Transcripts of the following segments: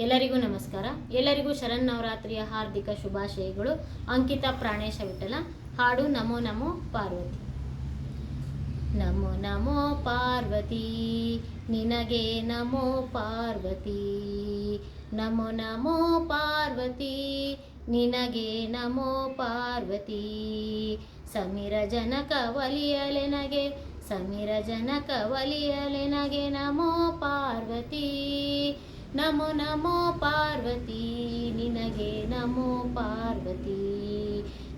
ಎಲ್ಲರಿಗೂ ನಮಸ್ಕಾರ. ಎಲ್ಲರಿಗೂ ಶರನ್ನವರಾತ್ರಿಯ ಹಾರ್ದಿಕ ಶುಭಾಶಯಗಳು. ಅಂಕಿತ ಪ್ರಾಣೇಶ ವಿಠಲ. ಹಾಡು ನಮೋ ನಮೋ ಪಾರ್ವತಿ. ನಮೋ ನಮೋ ಪಾರ್ವತಿ. ನಿನಗೆ ನಮೋ ಪಾರ್ವತಿ. ನಮೋ ನಮೋ ಪಾರ್ವತಿ. ನಿನಗೆ ನಮೋ ಪಾರ್ವತಿ. ಸಮೀರ ಜನಕ ಒಲಿಯಲೆನಗೆ ಸಮೀರ ಜನಕ ಒಲಿಯಲೆನಗೆ ನಮೋ ಪಾರ್ವತಿ. ನಮೋ ನಮೋ ಪಾರ್ವತಿ, ನಿನಗೆ ನಮೋ ಪಾರ್ವತಿ.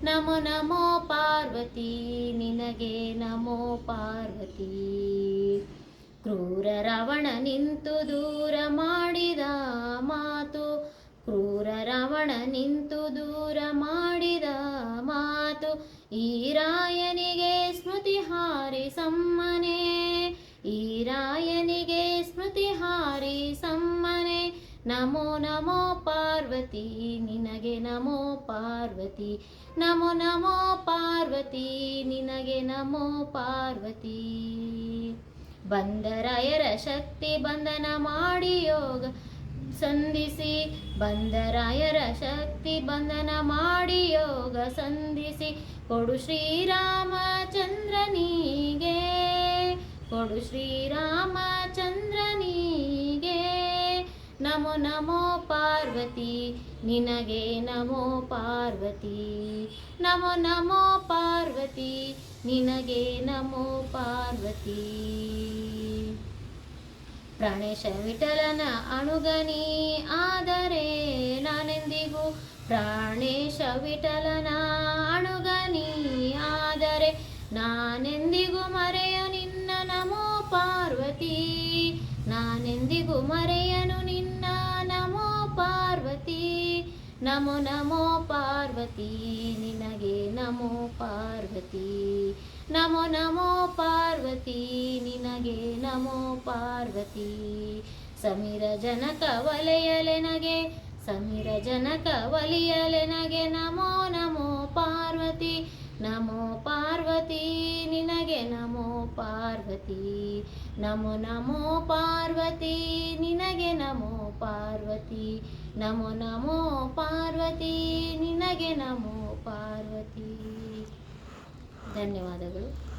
ನಮೋ ನಮೋ ಪಾರ್ವತಿ, ನಿನಗೆ ನಮೋ ಪಾರ್ವತಿ. ಕ್ರೂರ ರಾವಣ ನಿಂತು ದೂರ ಮಾಡಿದ ಮಾತು ಕ್ರೂರ ರಾವಣ ನಿಂತು ದೂರ ಮಾಡಿದ ಮಾತು ಈ ರಾಯನಿಗೆ ಸ್ಮೃತಿ ಹಾರಿ ಸಮ್ಮನೆ ಈ ರಾಯನಿಗೆ ನಮೋ ನಮೋ ಪಾರ್ವತಿ, ನಿನಗೆ ನಮೋ ಪಾರ್ವತಿ. ನಮೋ ನಮೋ ಪಾರ್ವತಿ, ನಿನಗೆ ನಮೋ ಪಾರ್ವತಿ. ಬಂದರಾಯರ ಶಕ್ತಿ ಬಂಧನ ಮಾಡಿ ಯೋಗ ಸಂಧಿಸಿ. ಬಂದರಾಯರ ಶಕ್ತಿ ಬಂಧನ ಮಾಡಿ ಯೋಗ ಸಂಧಿಸಿ. ಕೊಡು ಶ್ರೀರಾಮಚಂದ್ರನಿಗೆ ಕೊಡು ಶ್ರೀರಾಮಚಂದ್ರನಿಗೆ ನಮೋ ನಮೋ ಪಾರ್ವತಿ, ನಿನಗೆ ನಮೋ ಪಾರ್ವತಿ. ನಮೋ ನಮೋ ಪಾರ್ವತಿ, ನಿನಗೆ ನಮೋ ಪಾರ್ವತಿ. ಪ್ರಾಣೇಶ ವಿಠಲನ ಅಣುಗನಿ ಆದರೆ ನಾನೆಂದಿಗೂ? ಪ್ರಾಣೇಶ ವಿಠಲನ ಅಣುಗನಿ ಆದರೆ ನಾನೆಂದಿಗೂ? ಮರೆಯ ನಿನ್ನ ನಮೋ ಪಾರ್ವತಿ, ನಾನೆಂದಿಗೂ ಮರೆಯನು ನಮೋ ನಮೋ ಪಾರ್ವತಿ, ನಿನಗೆ ನಮೋ ಪಾರ್ವತಿ. ನಮೋ ನಮೋ ಪಾರ್ವತಿ, ನಿನಗೆ ನಮೋ ಪಾರ್ವತಿ. ಸಮೀರ ಜನಕ ವಲಯಲೆನಗೆ, ಸಮೀರ ಜನಕ ವಲಿಯಲೆನಗೆ ನಮೋ ಪಾರ್ವತಿ, ನಮೋ ಪಾರ್ವತಿ, ನಿನಗೆ ನಮೋ ಪಾರ್ವತಿ. ನಮೋ ನಮೋ ಪಾರ್ವತಿ, ನಿನಗೆ ನಮೋ ಪಾರ್ವತಿ. ನಮೋ ನಮೋ ಪಾರ್ವತಿ, ನಿನಗೆ ನಮೋ ಪಾರ್ವತಿ. ಧನ್ಯವಾದಗಳು.